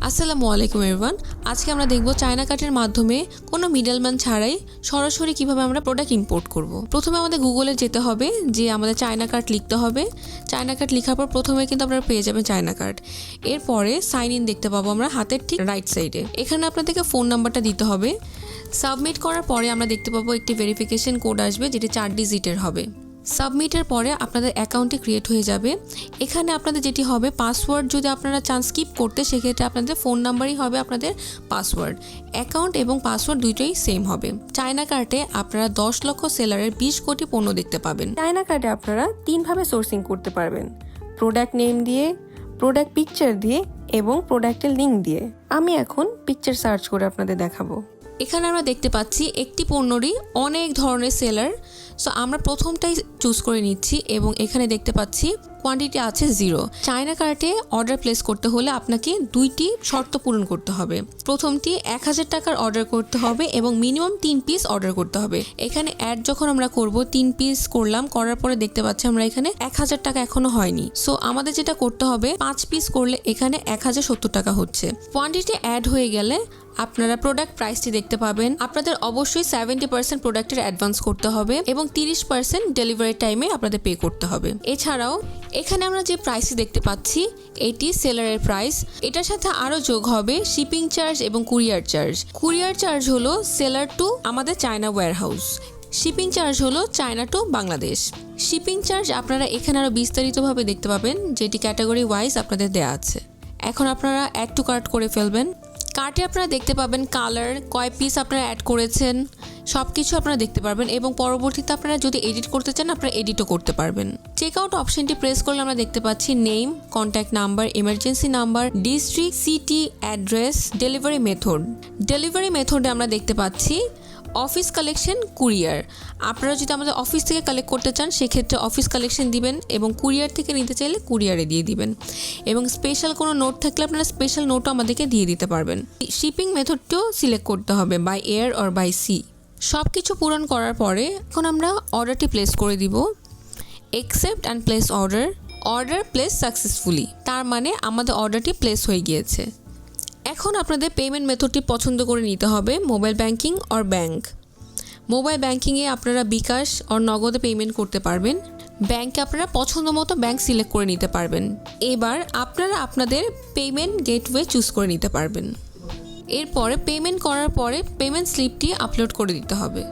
আসসালামু আলাইকুম এরওয়ান আজকে আমরা দেখব চায়না কার্টের মাধ্যমে কোনো মিডলম্যান ছাড়াই সরাসরি কীভাবে আমরা প্রোডাক্ট ইম্পোর্ট করব। প্রথমে আমাদের গুগলে যেতে হবে, যে আমাদের চায়না কার্ট লিখতে হবে। চায়না কার্ট লেখার পর প্রথমে কিন্তু আপনারা পেয়ে যাবেন চায়না কার্ট এরপরে সাইন ইন দেখতে পাবো আমরা হাতের ঠিক রাইট সাইডে এখানে আপনাদেরকে ফোন নাম্বারটা দিতে হবে। সাবমিট করার পরে আমরা দেখতে পাবো একটি ভেরিফিকেশন কোড আসবে, যেটি চার ডিজিটের হবে। সাবমিটের পরে আপনাদের অ্যাকাউন্টটি ক্রিয়েট হয়ে যাবে। এখানে আপনাদের যেটি হবে পাসওয়ার্ড, যদি আপনারা চান স্কিপ করতে, সেক্ষেত্রে আপনাদের ফোন নাম্বারই হবে আপনাদের পাসওয়ার্ড। অ্যাকাউন্ট এবং পাসওয়ার্ড দুটোই সেম হবে। চায়না কার্টে আপনারা দশ লক্ষ সেলারের বিশ কোটি পণ্য দেখতে পাবেন। চায়না কার্ডে আপনারা তিনভাবে সোর্সিং করতে পারবেন। প্রোডাক্ট নেম দিয়ে প্রোডাক্ট পিকচার দিয়ে এবং প্রোডাক্টের লিঙ্ক দিয়ে। আমি এখন পিকচার সার্চ করে আপনাদের দেখাবো। এখানে আমরা দেখতে পাচ্ছি একটি পণ্যরই অনেক ধরনের সেলার সো আমরা প্রথমটাই চুজ করে নিচ্ছি এবং এখানে দেখতে পাচ্ছি কোয়ান্টিটি আছে জিরো চায়না কার্টে অর্ডার প্লেস করতে হলে আপনাকে দুইটি শর্ত পূরণ করতে হবে। প্রথমটি এক হাজার টাকার অর্ডার করতে হবে এবং মিনিমাম তিন পিস অর্ডার করতে হবে। এখানে অ্যাড যখন আমরা করব, তিন পিস করলাম, করার পরে দেখতে পাচ্ছি আমরা এখানে এক হাজার টাকা এখনও হয়নি। সো আমাদের যেটা করতে হবে, পাঁচ পিস করলে এখানে এক হাজার সত্তর টাকা হচ্ছে। কোয়ান্টিটি অ্যাড হয়ে গেলে আপনারা প্রোডাক্ট প্রাইসটি দেখতে পাবেন। আপনাদের অবশ্যই সেভেন্টি পার্সেন্ট প্রোডাক্টের অ্যাডভান্স করতে হবে এবং তিরিশ পার্সেন্ট ডেলিভারি টাইমে আপনাদের পে করতে হবে। এছাড়াও এখানে আমরা যে প্রাইসটি দেখতে পাচ্ছি, এটি সেলারের প্রাইস এটার সাথে আরও যোগ হবে শিপিং চার্জ এবং কুরিয়ার চার্জ কুরিয়ার চার্জ হলো সেলার টু আমাদের চায়না ওয়্যারহাউস শিপিং চার্জ হলো China to Bangladesh shipping charge আপনারা এখানে আরও বিস্তারিতভাবে দেখতে পাবেন, যেটি ক্যাটাগরি ওয়াইজ আপনাদের দেয়া আছে। এখন আপনারা অ্যাড টু কার্ট করে ফেলবেন। কার্টে আপনারা দেখতে পাবেন কালার কয় পিস আপনারা অ্যাড করেছেন। সব কিছু আপনারা দেখতে পারবেন এবং পরবর্তীতে আপনারা যদি এডিট করতে চান, আপনারা এডিটও করতে পারবেন। চেক আউট অপশনটি প্রেস করলে আমরা দেখতে পাচ্ছি name contact number emergency number district city address delivery method delivery মেথডে আমরা দেখতে পাচ্ছি অফিস কালেকশন কুরিয়ার আপনারা যদি আমাদের অফিস থেকে কালেক্ট করতে চান, সেক্ষেত্রে অফিস কালেকশন দিবেন এবং কুরিয়ার থেকে নিতে চাইলে কুরিয়ারে দিয়ে দিবেন। এবং স্পেশাল কোনো নোট থাকলে আপনারা স্পেশাল নোটও আমাদেরকে দিয়ে দিতে পারবেন। শিপিং মেথডটিও সিলেক্ট করতে হবে by air or by sea সব কিছু পূরণ করার পরে এখন আমরা অর্ডারটি প্লেস করে দিব। Accept and place order order place successfully তার মানে আমাদের অর্ডারটি প্লেস হয়ে গিয়েছে। এখন আপনাদের পেমেন্ট মেথডটি পছন্দ করে নিতে হবে mobile banking or bank mobile ব্যাংকিংয়ে আপনারা বিকাশ অর নগদে পেমেন্ট করতে পারবেন। ব্যাংকে আপনারা পছন্দ মতো ব্যাংক সিলেক্ট করে নিতে পারবেন। এবার আপনারা আপনাদের পেমেন্ট গেটওয়ে চুজ করে নিতে পারবেন। এরপরে পেমেন্ট করার পরে পেমেন্ট স্লিপটি আপলোড করে দিতে হবে।